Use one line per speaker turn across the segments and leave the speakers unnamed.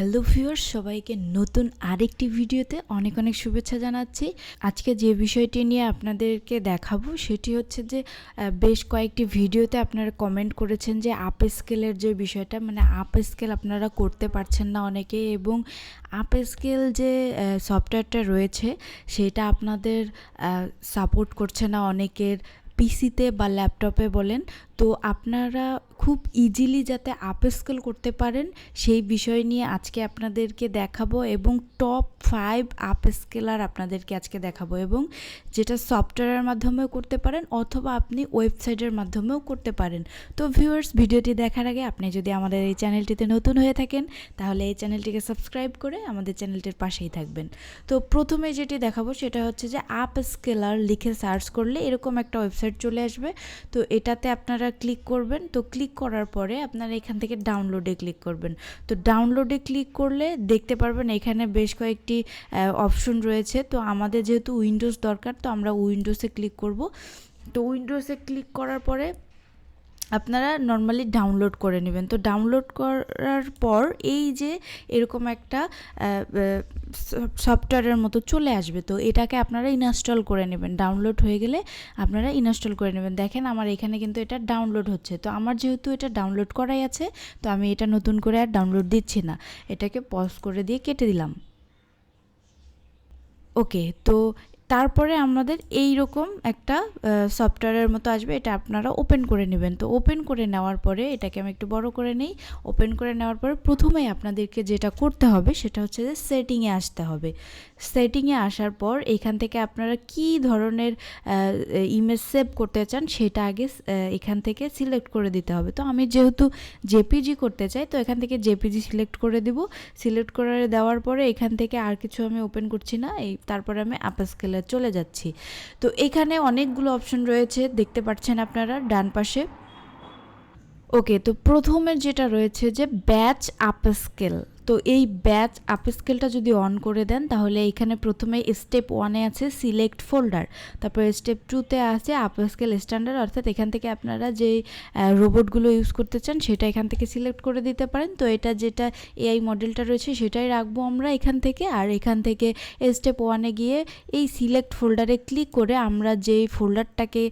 Hello viewers সবাইকে নতুন আরেকটি ভিডিওতে অনেক অনেক শুভেচ্ছা জানাচ্ছি। আজকে যে বিষয়টি নিয়ে আপনাদেরকে দেখাবো, সেটি হচ্ছে যে বেশ কয়েকটি ভিডিওতে আপনারা কমেন্ট করেছেন যে আপ স্কেলের যে বিষয়টা মানে আপ স্কেল আপনারা করতে পারছেন না অনেকে এবং আপ স্কেল যে সফটওয়্যারটা রয়েছে, সেটা আপনাদের সাপোর্ট করছে না অনেকের। পিসিতে বা ল্যাপটপে বলেন, তো আপনারা খুব ইজিলি যাতে আপ স্কেল করতে পারেন, সেই বিষয় নিয়ে আজকে আপনাদেরকে দেখাবো এবং টপ ফাইভ আপ স্কেলার আপনাদেরকে আজকে দেখাবো এবং যেটা সফটওয়্যারের মাধ্যমেও করতে পারেন অথবা আপনি ওয়েবসাইটের মাধ্যমেও করতে পারেন। তো ভিউয়ার্স ভিডিওটি দেখার আগে আপনি যদি আমাদের এই চ্যানেলটিতে নতুন হয়ে থাকেন, তাহলে এই চ্যানেলটিকে সাবস্ক্রাইব করে আমাদের চ্যানেলটির পাশেই থাকবেন। তো প্রথমে যেটি দেখাবো সেটা হচ্ছে যে আপ স্কেলার লিখে সার্চ করলে এরকম একটা ওয়েবসাইট চলে আসবে। তো এটাতে আপনারা ক্লিক করবেন। তো ক্লিক করার পরে আপনারা এখান থেকে ডাউনলোডে ক্লিক করবেন। তো ডাউনলোডে ক্লিক করলে দেখতে পারবেন এখানে বেশ কয়েকটি অপশন রয়েছে। তো আমাদের যেহেতু উইন্ডোজ দরকার, তো আমরা উইন্ডোজে ক্লিক করব। তো উইন্ডোজে ক্লিক করার পরে আপনারা নর্মালি ডাউনলোড করে নেবেন। তো ডাউনলোড করার পর এই যে এরকম একটা সফটওয়্যারের মতো চলে আসবে। তো এটাকে আপনারা ইনস্টল করে নেবেন। ডাউনলোড হয়ে গেলে আপনারা ইনস্টল করে নেবেন। দেখেন আমার এখানে কিন্তু এটা ডাউনলোড হচ্ছে। তো আমার যেহেতু এটা ডাউনলোড করাই আছে, তো আমি এটা নতুন করে আর ডাউনলোড দিচ্ছি না। এটাকে পজ করে দিয়ে কেটে দিলাম। ওকে তো তারপরে আমাদের এই রকম একটা সফটওয়্যারের মতো আসবে, এটা আপনারা ওপেন করে নেবেন। তো ওপেন করে নেওয়ার পরে এটাকে আমি একটু বড় করে নিই ওপেন করে নেওয়ার পরে প্রথমেই আপনাদেরকে যেটা করতে হবে সেটা হচ্ছে যে সেটিংয়ে আসতে হবে। সেটিংয়ে আসার পর এখান থেকে আপনারা কি ধরনের ইমেজ সেভ করতে চান সেটা আগে এখান থেকে সিলেক্ট করে দিতে হবে। তো আমি যেহেতু জেপিজি করতে চাই, তো এখান থেকে জেপিজি সিলেক্ট করে দিব। সিলেক্ট করে দেওয়ার পরে এখান থেকে আর কিছু আমি ওপেন করছি না। এই, তারপরে আমি আপা স্কেলে চলে যাচ্ছি। তো এখানে অনেকগুলো অপশন রয়েছে, দেখতে পাচ্ছেন আপনারা ডান পাশে। ওকে তো প্রথমের যেটা রয়েছে যে ব্যাচ আপ স্কেল তো এই ব্যাচ আপ স্কেলটা যদি অন করে দেন, তাহলে এখানে প্রথমে স্টেপ ওয়ানে আছে সিলেক্ট ফোল্ডার তারপর স্টেপ টুতে আছে আপ স্কেল স্ট্যান্ডার্ড অর্থাৎ এখান থেকে আপনারা যে রোবটগুলো ইউজ করতে চান, সেটা এখান থেকে সিলেক্ট করে দিতে পারেন। তো এটা যেটা এআই মডেলটা রয়েছে, সেটাই রাখব আমরা এখান থেকে। আর এখান থেকে স্টেপ ওয়ানে গিয়ে এই সিলেক্ট ফোল্ডারে ক্লিক করে আমরা যেই ফোল্ডারটাকে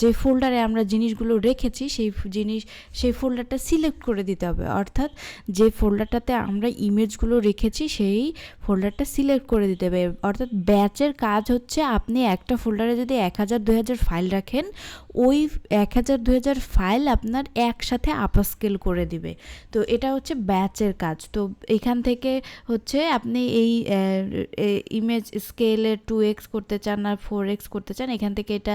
যে ফোল্ডারে আমরা জিনিসগুলো রেখেছি, সেই জিনিস, সেই ফোল্ডারটা সিলেক্ট করে দিতে হবে। অর্থাৎ যে ফোল্ডারটাতে আমরা ইমেজগুলো রেখেছি, সেই ফোল্ডারটা সিলেক্ট করে দিতে হবে। অর্থাৎ ব্যাচের কাজ হচ্ছে আপনি একটা ফোল্ডারে যদি এক হাজার দু হাজার ফাইল রাখেন, ওই এক হাজার দু হাজার ফাইল আপনার একসাথে আপাস্কেল করে দিবে। তো এটা হচ্ছে ব্যাচের কাজ। তো এখান থেকে হচ্ছে আপনি এই ইমেজ স্কেলে টু এক্স করতে চান আর ফোর এক্স করতে চান, এখান থেকে এটা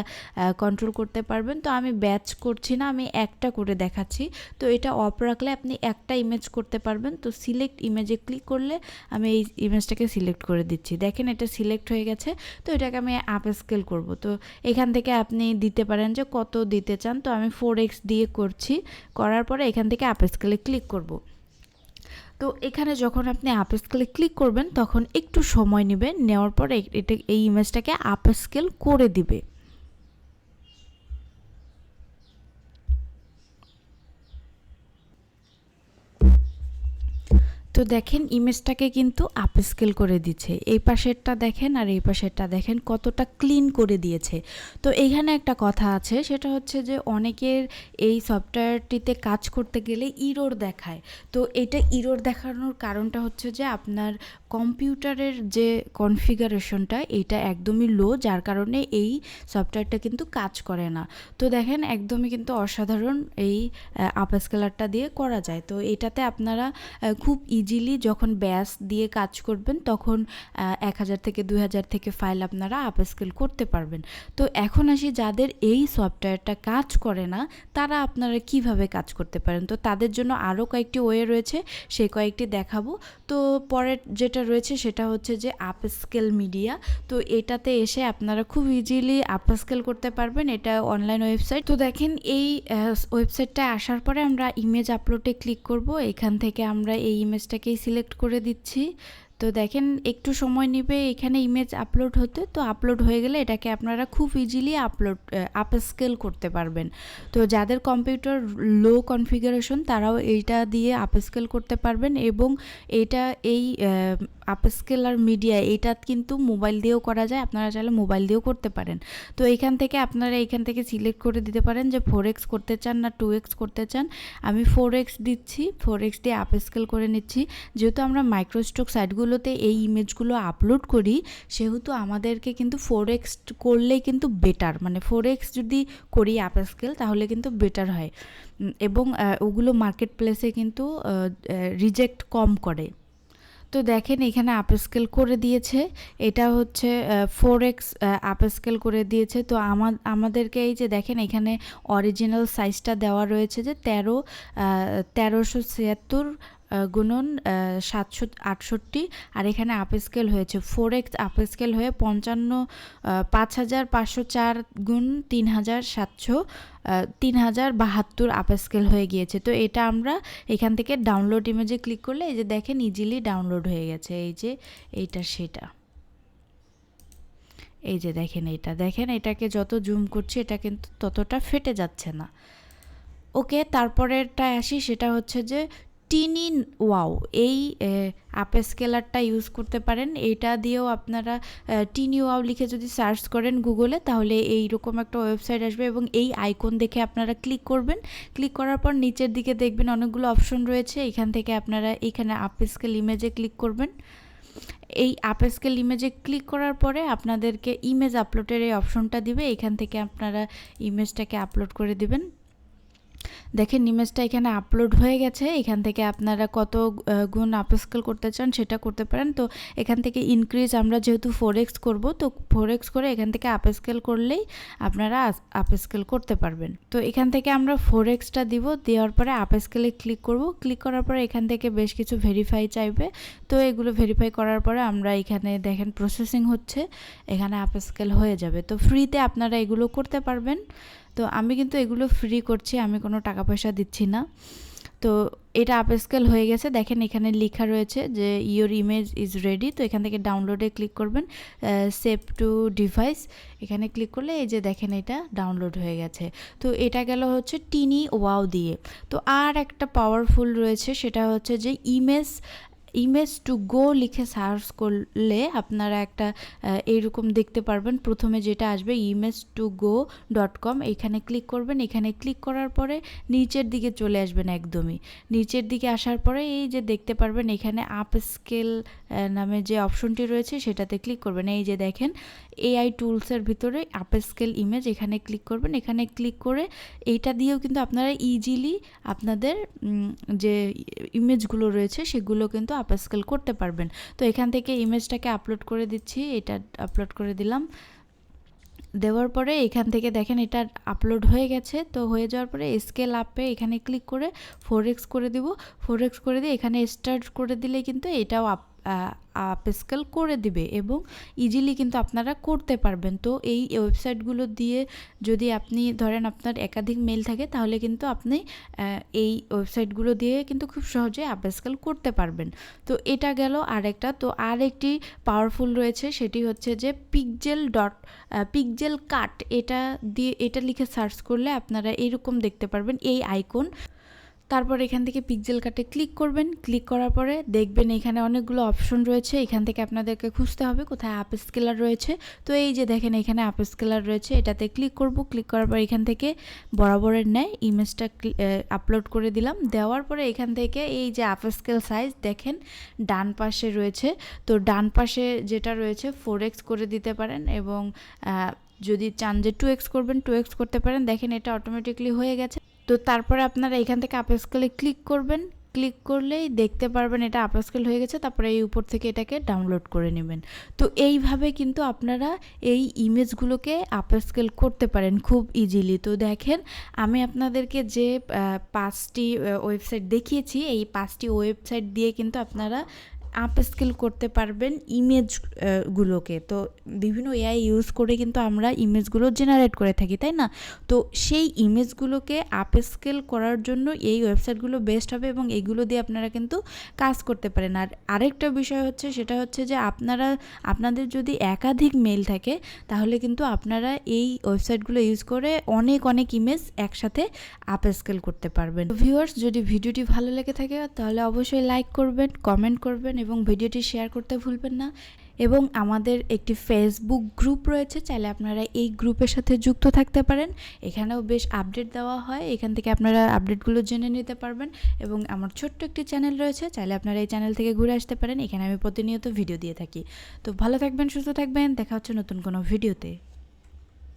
কন্ট্রোল করতে পারবেন। তো আমি ব্যাচ করছি না, আমি একটা করে দেখাচ্ছি। তো এটা অফ রাখলে আপনি একটা ইমেজ করতে পারবেন। তো সিলেক্ট ইমেজে ক্লিক করলে আমি এই ইমেজটাকে সিলেক্ট করে দিচ্ছি। দেখেন এটা সিলেক্ট হয়ে গেছে, তো এটাকে আমি আপ স্কেল করব। তো এখান থেকে আপনি দিতে পারেন যে কত দিতে চান। তো আমি ফোর এক্স দিয়ে করছি, করার পরে এখান থেকে আপ স্কেলে ক্লিক করব। তো এখানে যখন আপনি আপ স্কেলে ক্লিক করবেন, তখন একটু সময় নেবেন নেওয়ার পরে এটা, এই ইমেজটাকে আপ স্কেল করে দিবে। তো দেখেন ইমেজটাকে কিন্তু আপস্কেল করে দিচ্ছে। এই পাশেরটা দেখেন আর এই পাশেরটা দেখেন কতটা ক্লিন করে দিয়েছে। তো এইখানে একটা কথা আছে, সেটা হচ্ছে যে অনেকের এই সফটওয়্যারটিতে কাজ করতে গেলে ইরোর দেখায়। তো এটা ইরোর দেখানোর কারণটা হচ্ছে যে আপনার কম্পিউটারের যে কনফিগারেশনটা, এটা একদমই লো যার কারণে এই সফটওয়্যারটা কিন্তু কাজ করে না। তো দেখেন, একদমই কিন্তু অসাধারণ এই আপস্কেলারটা দিয়ে করা যায়। তো এটাতে আপনারা খুব ইজিলি যখন ব্যাস দিয়ে কাজ করবেন, তখন এক হাজার থেকে দুই হাজার থেকে ফাইল আপনারা আপস্কেল করতে পারবেন। তো এখন আসি যাদের এই সফটওয়্যারটা কাজ করে না, তারা আপনারা কীভাবে কাজ করতে পারেন? তো তাদের জন্য আরও কয়েকটি ওয়ে রয়েছে সেই কয়েকটি দেখাবো। তো পরের যেটা রয়েছে সেটা হচ্ছে যে আপস্কেল মিডিয়া তো এটাতে এসে আপনারা খুব ইজিলি আপস্কেল করতে পারবেন। এটা অনলাইন ওয়েবসাইট তো দেখেন এই ওয়েবসাইটটা আসার পরে আমরা ইমেজ আপলোডে ক্লিক করব। এখান থেকে আমরা এই ইমেজটাকেই সিলেক্ট করে দিচ্ছি। তো দেখেন একটু সময় নেবে, এখানে ইমেজ আপলোড হতে, তো আপলোড হয়ে গেলে এটাকে আপনারা খুব ইজিলি আপলোড আপ স্কেল করতে পারবেন। তো যাদের কম্পিউটার লো কনফিগারেশন তারাও এইটা দিয়ে আপ স্কেল করতে পারবেন এবং এটা এই আপ স্কেল আর মিডিয়া এইটা কিন্তু মোবাইল দিয়েও করা যায়, আপনারা চাইলে মোবাইল দিয়েও করতে পারেন। তো এখান থেকে আপনারা এখান থেকে সিলেক্ট করে দিতে পারেন যে ফোর এক্স করতে চান না টু এক্স করতে চান। আমি ফোর এক্স দিচ্ছি ফোর এক্স দিয়ে আপ স্কেল করে নিচ্ছি। যেহেতু আমরা মাইক্রোস্টক সাইটগুলোতে এই ইমেজগুলো আপলোড করি, সেহেতু আমাদেরকে কিন্তু ফোর এক্স করলেই কিন্তু বেটার মানে ফোর এক্স যদি করি আপ স্কেল তাহলে কিন্তু বেটার হয়। এবং ওগুলো মার্কেট প্লেসে কিন্তু রিজেক্ট কম করে। তো দেখেন এখানে আপস্কেল করে দিয়েছে। এটা হচ্ছে ফোর এক্স আপস্কেল করে দিয়েছে। তো আমা, আমাদেরকে এই যে দেখেন এখানে অরিজিনাল সাইজটা দেওয়া রয়েছে যে তেরো তেরোশো ছিয়াত্তর গুণন সাতশো আটষট্টি, আর এখানে আপ স্কেল হয়েছে। ফোর এক্স আপ স্কেল হয়ে পঞ্চান্ন পাঁচ হাজার পাঁচশো চার গুণ তিন হাজার সাতশো তিন হাজার বাহাত্তর আপ স্কেল হয়ে গিয়েছে। তো এটা আমরা এখান থেকে ডাউনলোড ইমেজে ক্লিক করলে এই যে দেখেন ইজিলি ডাউনলোড হয়ে গেছে। এই যে এইটা, সেটা। এই যে দেখেন এটা দেখেন এটাকে যত জুম করছি, এটা কিন্তু ততটা ফেটে যাচ্ছে না। ওকে তারপরেরটা আসি, সেটা হচ্ছে যে টিনি ওয়াও, এই আপ স্কেলারটা ইউজ করতে পারেন। এটা দিয়েও আপনারা টিনি ওয়াও লিখে যদি সার্চ করেন গুগলে, তাহলে এইরকম একটা ওয়েবসাইট আসবে এবং এই আইকন দেখে আপনারা ক্লিক করবেন। ক্লিক করার পর নিচের দিকে দেখবেন অনেকগুলো অপশন রয়েছে। এখান থেকে আপনারা এখানে আপ স্কেল ইমেজে ক্লিক করবেন। এই আপ স্কেল ইমেজে ক্লিক করার পরে আপনাদেরকে ইমেজ আপলোডের এই অপশনটা দিবে। এখান থেকে আপনারা ইমেজটাকে আপলোড করে দিবেন। দেখেন ইমেজটা এখানে আপলোড হয়ে গেছে। এখান থেকে আপনারা কত গুণ আপস্কেল করতে চান সেটা করতে পারেন। তো এখান থেকে ইনক্রিজ আমরা যেহেতু ফোর এক্স করব, তো ফোর এক্স করে এখান থেকে আপস্কেল করলেই আপনারা আপস্কেল করতে পারবেন। তো এখান থেকে আমরা ফোর এক্সটা দিব, দেওয়ার পরে আপস্কেলে ক্লিক করব। ক্লিক করার পরে এখান থেকে বেশ কিছু ভেরিফাই চাইবে। তো এগুলো ভেরিফাই করার পরে আমরা এখানে দেখেন প্রসেসিং হচ্ছে, এখানে আপস্কেল হয়ে যাবে। তো ফ্রিতে আপনারা এগুলো করতে পারবেন। তো আমি কিন্তু এগুলো ফ্রি করছি, আমি কোনো টাকা পয়সা দিচ্ছি না। তো এটা আপস্কেল হয়ে গেছে। দেখেন এখানে লেখা রয়েছে যে ইয়োর ইমেজ ইজ রেডি তো এখান থেকে ডাউনলোডে ক্লিক করবেন সেভ টু ডিভাইস এখানে ক্লিক করলে এই যে দেখেন এটা ডাউনলোড হয়ে গেছে। তো এটা গেল হচ্ছে টিনি ওয়াও দিয়ে। তো আর একটা পাওয়ারফুল রয়েছে, সেটা হচ্ছে যে ইমেজ ইমেজ টু গো লিখে সার্চ করলে আপনারা একটা এইরকম দেখতে পারবেন। প্রথমে যেটা আসবে image to go dot com এখানে ক্লিক করবেন। এখানে ক্লিক করার পরে নিচের দিকে চলে আসবেন একদমই। নিচের দিকে আসার পরে এই যে দেখতে পারবেন, এখানে আপ স্কেল নামে যে অপশনটি রয়েছে, সেটাতে ক্লিক করবেন। এই যে দেখেন এআই টুলসের ভিতরে আপ স্কেল ইমেজ এখানে ক্লিক করবেন। এখানে ক্লিক করে এইটা দিয়েও কিন্তু আপনারা ইজিলি আপনাদের যে ইমেজগুলো রয়েছে, সেগুলো কিন্তু আপ স্কেল করতে পারবেন। তো এখান থেকে ইমেজটাকে আপলোড করে দিচ্ছি, এটা আপলোড করে দিলাম। দেওয়ার পরে এখান থেকে দেখেন এটা আপলোড হয়ে গেছে। তো হয়ে যাওয়ার পরে স্কেল আপে এখানে ক্লিক করে ফোর এক্স করে দিব। ফোর এক্স করে দিয়ে এখানে স্টার্ট করে দিলে কিন্তু এটাও আপ আপস্কেল করে দিবে এবং ইজিলি কিন্তু আপনারা করতে পারবেন। তো এই ওয়েবসাইটগুলো দিয়ে যদি আপনি ধরেন আপনার একাধিক মেল থাকে, তাহলে কিন্তু আপনি এই ওয়েবসাইটগুলো দিয়ে কিন্তু খুব সহজে আপস্কেল করতে পারবেন। তো এটা গেল আরেকটা। তো আর একটি পাওয়ারফুল রয়েছে, সেটি হচ্ছে যে পিকজেল ডট পিকজেল কাট এটা দিয়ে, এটা লিখে সার্চ করলে আপনারা এরকম দেখতে পারবেন। এই আইকন তারপর এখান থেকে পিকজেল কাটে ক্লিক করবেন। ক্লিক করার পরে দেখবেন এখানে অনেকগুলো অপশন রয়েছে। এখান থেকে আপনাদেরকে খুঁজতে হবে কোথায় অ্যাপ স্কেলার রয়েছে। তো এই যে দেখেন এখানে অ্যাপ স্কেলার রয়েছে, এটাতে ক্লিক করব। ক্লিক করার পর এখান থেকে বরাবরের নেয় ইমেজটা আপলোড করে দিলাম। দেওয়ার পরে এখান থেকে এই যে অ্যাপ স্কেল সাইজ দেখেন, ডান পাশে রয়েছে। তো ডান পাশে যেটা রয়েছে ফোর এক্স করে দিতে পারেন এবং যদি চান যে টু এক্স করবেন টু এক্স করতে পারেন। দেখেন এটা অটোমেটিকলি হয়ে গেছে। তো তারপরে আপনারা এখান থেকে আপ স্কেলে ক্লিক করবেন। ক্লিক করলেই দেখতে পারবেন এটা আপ স্কেল হয়ে গেছে, তারপরে এই উপর থেকে এটাকে ডাউনলোড করে নেবেন। তো এইভাবে কিন্তু আপনারা এই ইমেজগুলোকে আপ স্কেল করতে পারেন খুব ইজিলি তো দেখেন, আমি আপনাদেরকে যে পাঁচটি ওয়েবসাইট দেখিয়েছি, এই পাঁচটি ওয়েবসাইট দিয়ে কিন্তু আপনারা আপ স্কেল করতে পারবেন ইমেজ গুলোকে। তো বিভিন্ন এআই ইউজ করে কিন্তু আমরা ইমেজগুলো জেনারেট করে থাকি, তাই না? তো সেই ইমেজগুলোকে আপ স্কেল করার জন্য এই ওয়েবসাইটগুলো বেস্ট হবে এবং এইগুলো দিয়ে আপনারা কিন্তু কাজ করতে পারেন। আর আরেকটা বিষয় হচ্ছে, সেটা হচ্ছে যে আপনারা, আপনাদের যদি একাধিক মেল থাকে, তাহলে কিন্তু আপনারা এই ওয়েবসাইটগুলো ইউজ করে অনেক অনেক ইমেজ একসাথে আপ স্কেল করতে পারবেন। ভিউয়ার্স যদি ভিডিওটি ভালো লেগে থাকে, তাহলে অবশ্যই লাইক করবেন কমেন্ট করবেন এবং ভিডিওটি শেয়ার করতে ভুলবেন না। এবং আমাদের একটি ফেসবুক গ্রুপ রয়েছে, চাইলে আপনারা এই গ্রুপের সাথে যুক্ত থাকতে পারেন। এখানেও বেশ আপডেট দেওয়া হয়, এখান থেকে আপনারা আপডেটগুলো জেনে নিতে পারবেন। এবং আমার ছোট্ট একটি চ্যানেল রয়েছে, চাইলে আপনারা এই চ্যানেল থেকে ঘুরে আসতে পারেন। এখানে আমি প্রতিনিয়ত ভিডিও দিয়ে থাকি। তো ভালো থাকবেন, সুস্থ থাকবেন, দেখা হচ্ছে নতুন কোনো ভিডিওতে